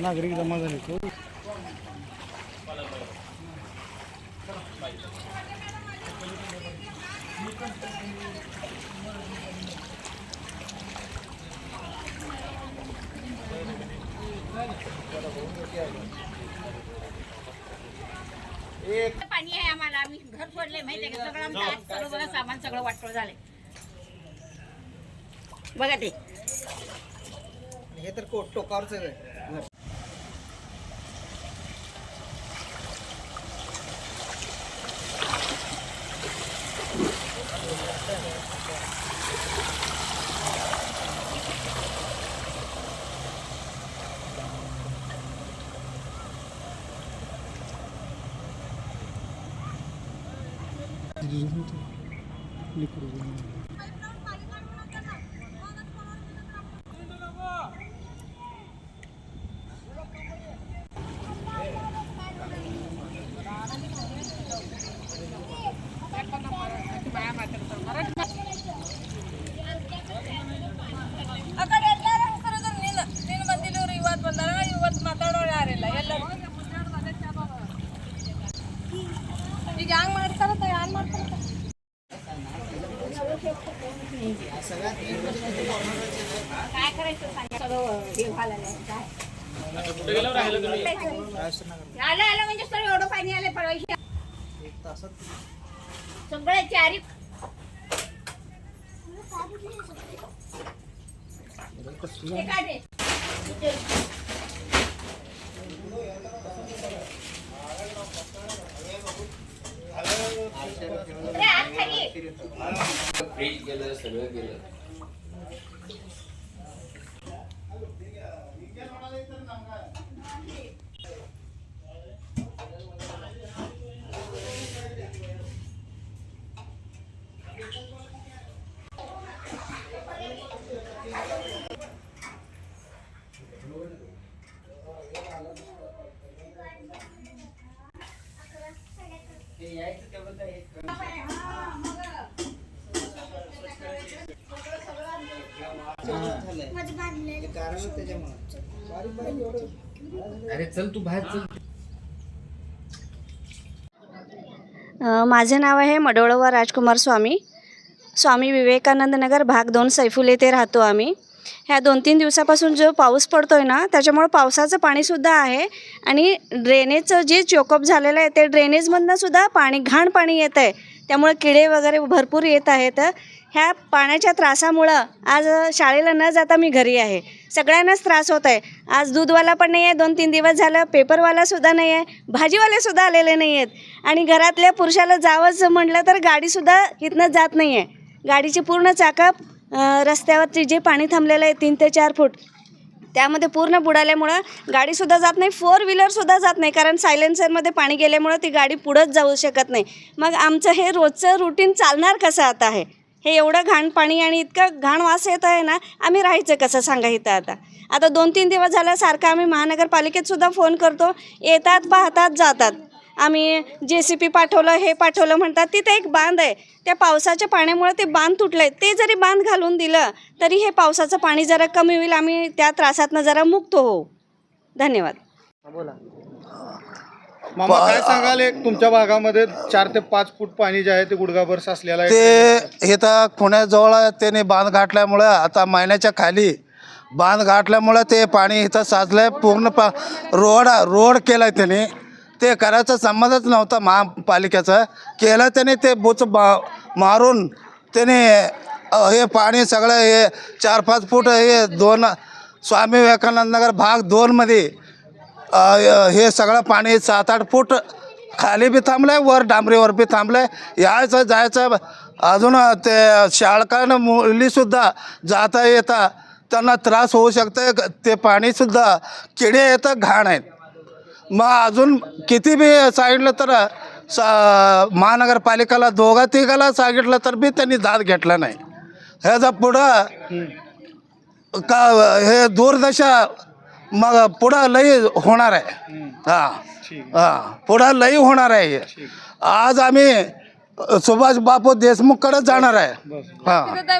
नागरिक जमा झाले तो. पाणी आहे आम्हाला. आम्ही घर सोडले आहे का? सगळं आमचं आज सर्व सामान सगळं वाटलं झालंय. बघा ते. हे तर को टोकावरच आहे. ಕಡೆ ಎಲ್ಲಾರು ಕರೆದ್ರು ನೀನು ನೀನು ಬಂದಿಲ್ಲ ಇವ್ರು ಇವತ್ತು ಬಂದಾರ ಇವತ್ತು ಮಾತಾಡೋರು ಯಾರಿಲ್ಲ ಎಲ್ಲರೂ ಈಗ ಹ್ಯಾಂಗ್ ಮಾಡ್ತಾರತ್ತ ಯಾರು ಮಾಡ್ತಾರತ್ತ काय करायचं सांगा सगळं हे व्हायला काय आलं आलं म्हणजे सर एवढं पाणी आलं पैसे एक तासात सगळे चारी फ्रीज गेलं सगळं गेलं झालंय ते कारण त्याच्यामुळे बारीक बारीक एवढं अरे चल तू बाहेर चल माझे नाव आहे मडोळवा राजकुमार स्वामी. स्वामी विवेकानंद नगर भाग दोन सैफुल येथे राहतो आम्ही. ह्या दोन तीन दिवसापासून जो पाऊस पडतो आहे ना त्याच्यामुळं पावसाचं पाणीसुद्धा आहे आणि ड्रेनेजचं जे चोकअप झालेलं आहे ते ड्रेनेजमधनं सुद्धा पाणी घाण पाणी येतं आहे त्यामुळे किडे वगैरे भरपूर येत आहेत. ह्या पाण्याच्या त्रासामुळं आज शाळेला न जाता मी घरी आहे. सगळ्यांनाच त्रास होत आहे आज दूधवाला पण नाही आहे दोन तीन दिवस झालं. पेपरवालासुद्धा नाही आहे भाजीवालेसुद्धा आलेले नाही आहेत आणि घरातल्या पुरुषाला जावंच म्हटलं तर गाडीसुद्धा इथनं जात नाही आहे गाडीची पूर्ण चाकं रस्त्यावरती जे पाणी थांबलेलं आहे तीन ते चार फूट त्यामध्ये पूर्ण बुडाल्यामुळं गाडीसुद्धा जात नाही फोर व्हीलरसुद्धा जात नाही कारण सायलेन्सरमध्ये पाणी गेल्यामुळं ती गाडी पुढंच जाऊ शकत नाही. मग आमचं हे रोजचं रुटीन चालणार कसं आता आहे हे एवढं घाण पाणी आणि इतकं घाण वास येत आहे ना आम्ही राहायचं कसं सांगा इथं आता? आता दोन तीन दिवस झालं सारखं आम्ही महानगरपालिकेतसुद्धा फोन करतो येतात पाहतात जातात. आम्ही जे सी पी पाठवलं हे पाठवलं म्हणतात. तिथे एक बांध आहे. त्या पावसाच्या पाण्यामुळे ते बांध तुटलं आहे ते जरी बांध घालून दिलं तरी हे पावसाचं पाणी जरा कमी होईल. आम्ही त्या त्रासातनं जरा मुक्त होऊ. धन्यवाद. बोला. मामा काय सांगाल एक तुमच्या भागामध्ये चार ते पाच फूट पाणी जे आहे ते गुडघाभर साचलेलं आहे? ते इथं पुण्याजवळ त्याने बांध गाठल्यामुळं आता महिन्याच्या खाली बांध गाठल्यामुळं ते पाणी इथं साचलंय. पूर्ण पा रोड रोड केलाय त्याने. ते करायचा संबंधच नव्हता महापालिकेचा. केलं त्याने ते बुच बा मारून त्याने हे पाणी सगळं हे चार पाच फूट हे दोन स्वामी विवेकानंद नगर भाग दोनमध्ये हे सगळं पाणी सात आठ फूट खाली बी थांबलंय वर डांबरीवर बी थांबलंय. यायचं जायचं अजून ते शाळकानं मुलीसुद्धा जाता येता त्यांना त्रास होऊ शकतं ते पाणीसुद्धा किडे येतं घाण आहेत. मग अजून किती बी सांगितलं तर सा महानगरपालिकेला दोघा तिघाला सांगितलं तर बी त्यांनी दाद घेतला नाही. ह्याचा पुढं का हे दूरदशा मग पुढं लई होणार आहे. हां. हां. पुढं लई होणार आहे. आज आम्ही सुभाष बापू देशमुखकडे जाणार आहे. हां.